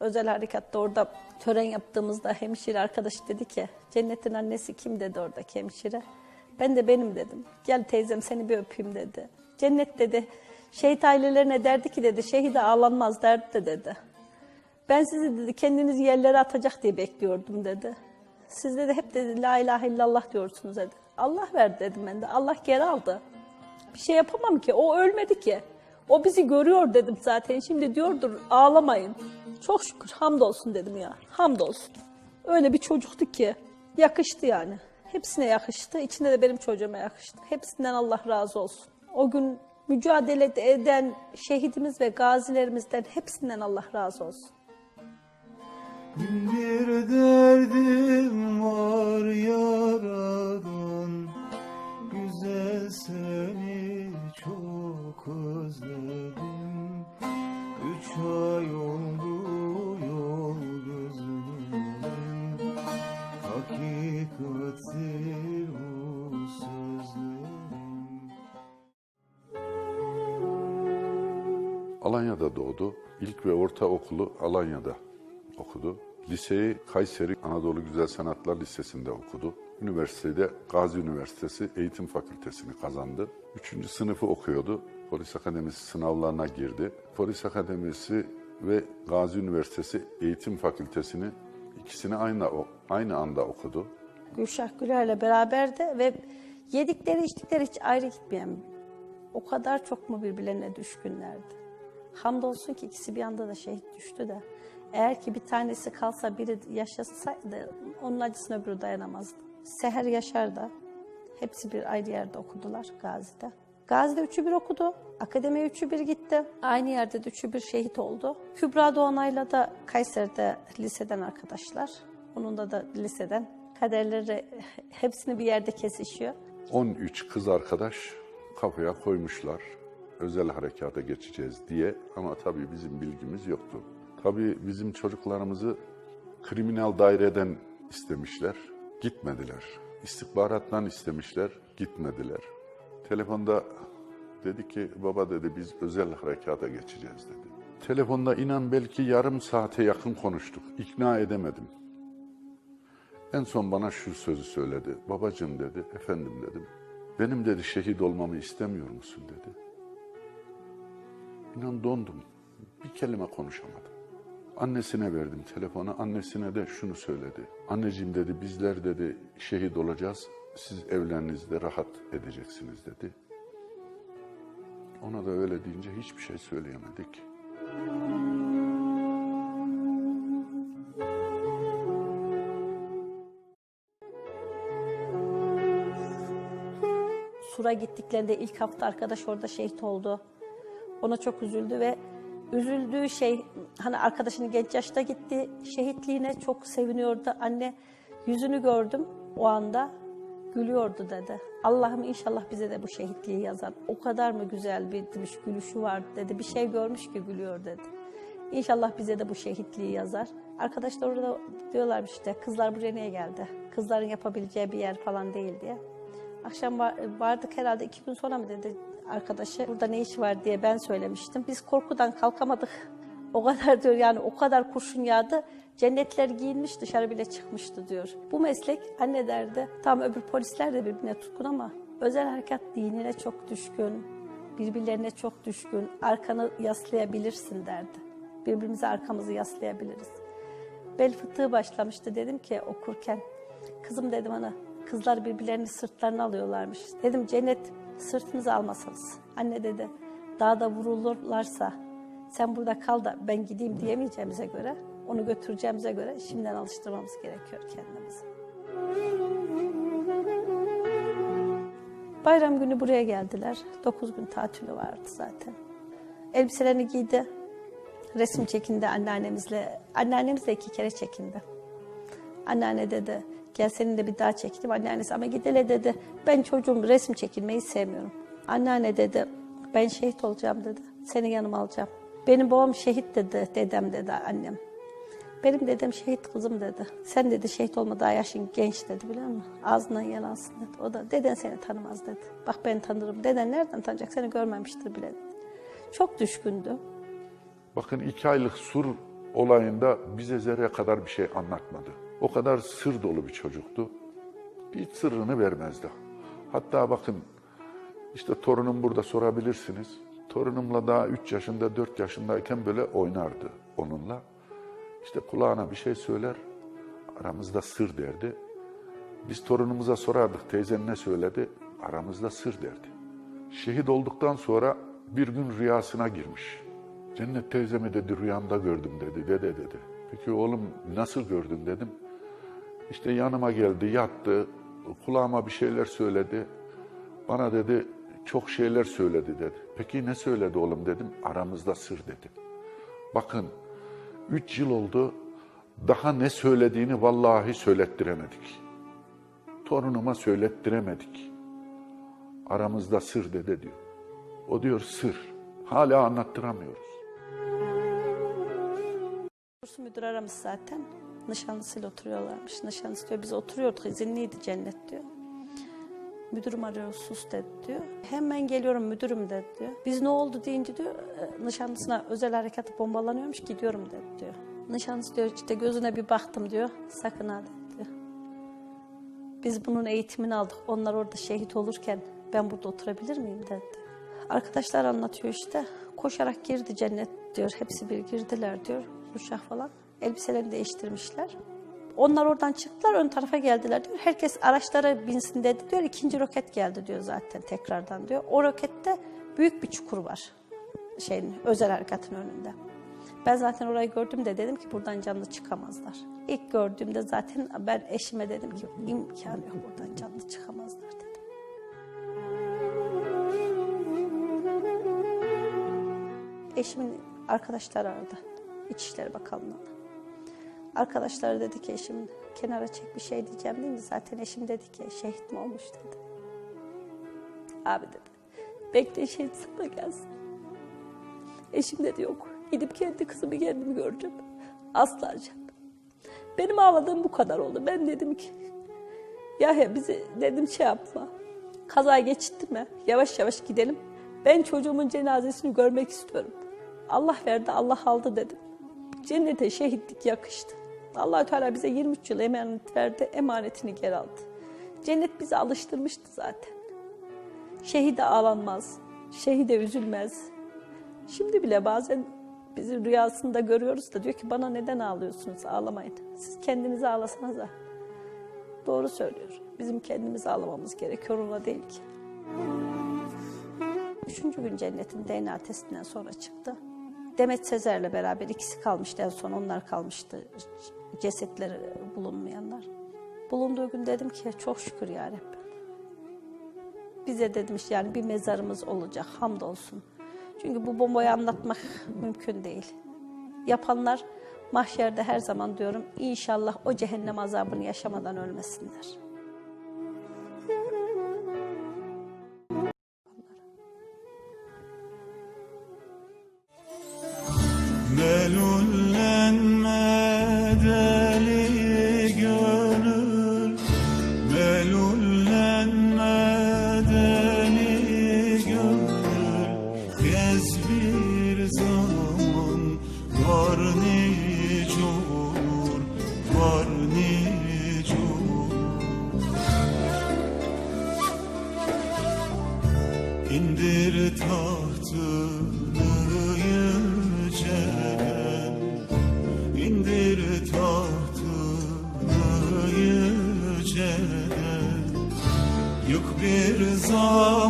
Özel harekatta orada tören yaptığımızda hemşire arkadaş dedi ki cennetin annesi kim dedi oradaki hemşire. Ben de benim dedim. Gel teyzem seni bir öpeyim dedi. Cennet dedi şehit ailelerine derdi ki dedi şehide ağlanmaz derdi de dedi. Ben sizi dedi kendinizi yerlere atacak diye bekliyordum dedi. Siz dedi hep dedi la ilahe illallah diyorsunuz dedi. Allah verdi dedim ben de. Allah geri aldı. Bir şey yapamam ki. O ölmedi ki. O bizi görüyor dedim zaten. Şimdi diyordur ağlamayın. Çok şükür hamdolsun dedim ya. Hamdolsun. Öyle bir çocuktu ki. Yakıştı yani. Hepsine yakıştı. İçinde de benim çocuğuma yakıştı. Hepsinden Allah razı olsun. O gün mücadele eden şehidimiz ve gazilerimizden hepsinden Allah razı olsun. Bir derdim var yaradan Alanya'da doğdu. İlk ve ortaokulu Alanya'da okudu. Liseyi Kayseri Anadolu Güzel Sanatlar Lisesi'nde okudu. Üniversitede Gazi Üniversitesi Eğitim Fakültesini kazandı. Üçüncü sınıfı okuyordu. Polis Akademisi sınavlarına girdi. Polis Akademisi ve Gazi Üniversitesi Eğitim Fakültesini ikisini aynı aynı anda okudu. Gülşah Güler'le beraberdi ve yedikleri içtikleri hiç ayrı gitmeyen o kadar çok mu birbirlerine düşkünlerdi. Hamdolsun ki ikisi bir anda da şehit düştü de. Eğer ki bir tanesi kalsa biri yaşasaydı onun acısına öbürü dayanamazdı. Seher Yaşar da hepsi bir ayrı yerde okudular Gazi'de. Gazi'de üçü bir okudu. Akademiye üçü bir gitti. Aynı yerde de üçü bir şehit oldu. Kübra Doğanay'la da Kayseri'de liseden arkadaşlar. Onun da da liseden. Kaderleri hepsini bir yerde kesişiyor. 13 kız arkadaş kafaya koymuşlar. Özel harekata geçeceğiz diye ama tabii bizim bilgimiz yoktu. Tabii bizim çocuklarımızı kriminal daireden istemişler, gitmediler. İstihbarattan istemişler, gitmediler. Telefonda dedi ki baba dedi biz özel harekata geçeceğiz dedi. Telefonda inan belki yarım saate yakın konuştuk. İkna edemedim. En son bana şu sözü söyledi. Babacığım dedi, efendim dedim. Benim dedi şehit olmamı istemiyor musun dedi. İnan dondum. Bir kelime konuşamadım. Annesine verdim telefonu. Annesine de şunu söyledi. Anneciğim dedi bizler dedi şehit olacağız. Siz evlerinizde rahat edeceksiniz dedi. Ona da öyle deyince hiçbir şey söyleyemedik. Sur'a gittiklerinde ilk hafta arkadaş orada şehit oldu. Ona çok üzüldü ve üzüldüğü şey hani arkadaşının genç yaşta gitti şehitliğine çok seviniyordu. Anne yüzünü gördüm o anda gülüyordu dedi. Allah'ım inşallah bize de bu şehitliği yazar. O kadar mı güzel bir demiş, gülüşü vardı dedi. Bir şey görmüş ki gülüyor dedi. İnşallah bize de bu şehitliği yazar. Arkadaşlar orada diyorlarmış işte kızlar buraya niye geldi? Kızların yapabileceği bir yer falan değil diye. Akşam var- vardık herhalde iki gün sonra mı dedi arkadaşı. Burada ne iş var diye ben söylemiştim. Biz korkudan kalkamadık. O kadar diyor yani o kadar kurşun yağdı. Cennetler giyinmiş dışarı bile çıkmıştı diyor. Bu meslek anne derdi. Tam öbür polisler de birbirine tutkun ama özel harekat dinine çok düşkün. Birbirlerine çok düşkün. Arkanı yaslayabilirsin derdi. Birbirimize arkamızı yaslayabiliriz. Bel fıtığı başlamıştı dedim ki okurken. Kızım dedim ana kızlar birbirlerini sırtlarına alıyorlarmış. Dedim cennet sırtınızı almasanız. Anne dedi dağda vurulurlarsa sen burada kal da ben gideyim diyemeyeceğimize göre onu götüreceğimize göre şimdiden alıştırmamız gerekiyor kendimizi. Bayram günü buraya geldiler. 9 gün tatili vardı zaten. Elbiselerini giydi. Resim çekindi anneannemizle. Anneannemiz de iki kere çekindi. Anneanne dedi gel senin de bir daha çektim. Anneannesi ama gidele dedi ben çocuğum resim çekilmeyi sevmiyorum. Anneanne dedi ben şehit olacağım dedi. Seni yanıma alacağım. Benim babam şehit dedi dedem dedi annem. Benim dedem şehit kızım dedi. Sen dedi şehit olma daha yaşın genç dedi biliyor musun? Ağzından yalansın dedi. O da deden seni tanımaz dedi. Bak ben tanırım. Deden nereden tanıyacak seni görmemiştir bile dedi. Çok düşkündü. Bakın iki aylık sur olayında bize zerre kadar bir şey anlatmadı. O kadar sır dolu bir çocuktu. Hiç sırrını vermezdi. Hatta bakın işte torunum burada sorabilirsiniz. Torunumla daha 3 yaşında 4 yaşındayken böyle oynardı onunla. İşte kulağına bir şey söyler, aramızda sır derdi. Biz torunumuza sorardık teyzen ne söyledi, aramızda sır derdi. Şehit olduktan sonra bir gün rüyasına girmiş. Cennet teyzemi dedi rüyamda gördüm dedi, dede dedi. Peki oğlum nasıl gördün dedim. İşte yanıma geldi, yattı, kulağıma bir şeyler söyledi. Bana dedi çok şeyler söyledi dedi. Peki ne söyledi oğlum dedim. Aramızda sır dedi. Bakın üç yıl oldu. Daha ne söylediğini vallahi söylettiremedik. Torunuma söylettiremedik. Aramızda sır dede diyor. O diyor sır. Hala anlattıramıyoruz. Müdür aramış zaten. Nişanlısıyla oturuyorlarmış. Nişanlısı diyor biz oturuyorduk izinliydi cennet diyor. Müdürüm arıyor sus dedi diyor. Hemen geliyorum müdürüm dedi diyor. Biz ne oldu deyince diyor "E, nişanlısına özel harekat bombalanıyormuş gidiyorum dedi diyor. Nişanlısı diyor işte gözüne bir baktım diyor sakın ha dedi diyor. Biz bunun eğitimini aldık. Onlar orada şehit olurken ben burada oturabilir miyim dedi. Arkadaşlar anlatıyor işte. Koşarak girdi cennet diyor. Hepsi bir girdiler diyor. Uşak falan. Elbiselerini değiştirmişler. Onlar oradan çıktılar ön tarafa geldiler diyor. Herkes araçlara binsin dedi diyor. İkinci roket geldi diyor zaten tekrardan diyor. O rokette büyük bir çukur var. Şeyin özel harekatın önünde. Ben zaten orayı gördüm de dedim ki buradan canlı çıkamazlar. İlk gördüğümde zaten ben eşime dedim ki imkanı yok buradan canlı çıkamazlar dedim. Eşimin arkadaşları aradı. İçişleri Bakanlığı'na. Arkadaşları dedi ki eşim kenara çek bir şey diyeceğim deyince zaten eşim dedi ki şehit mi olmuş dedi. Abi dedi bekle şehit sana gelsin. Eşim dedi yok gidip kendi kızımı kendim göreceğim. Asla canım. Benim ağladığım bu kadar oldu. Ben dedim ki ya he, bizi dedim şey yapma. Kaza geçittirme. Yavaş yavaş gidelim. Ben çocuğumun cenazesini görmek istiyorum. Allah verdi, Allah aldı dedim. Cennete şehitlik yakıştı. Allah Teala bize 23 yıl emanet verdi, emanetini geri aldı. Cennet bizi alıştırmıştı zaten. Şehide ağlanmaz, şehide üzülmez. Şimdi bile bazen bizi rüyasında görüyoruz da diyor ki bana neden ağlıyorsunuz, ağlamayın. Siz kendinize ağlasanız da. Doğru söylüyor. Bizim kendimiz ağlamamız gerekiyor ona değil ki. Üçüncü gün cennetin DNA testinden sonra çıktı. Demet Sezer'le beraber ikisi kalmıştı en son onlar kalmıştı. Cesetleri bulunmayanlar. Bulunduğu gün dedim ki çok şükür ya Rabbi. Bize dedim işte yani bir mezarımız olacak hamdolsun. Çünkü bu bombayı anlatmak mümkün değil. Yapanlar mahşerde her zaman diyorum inşallah o cehennem azabını yaşamadan ölmesinler. Deli gönül Melullenme deli gönül. Gez bir zaman var nice olur Var nice olur İndir yücelen Yık bir zaman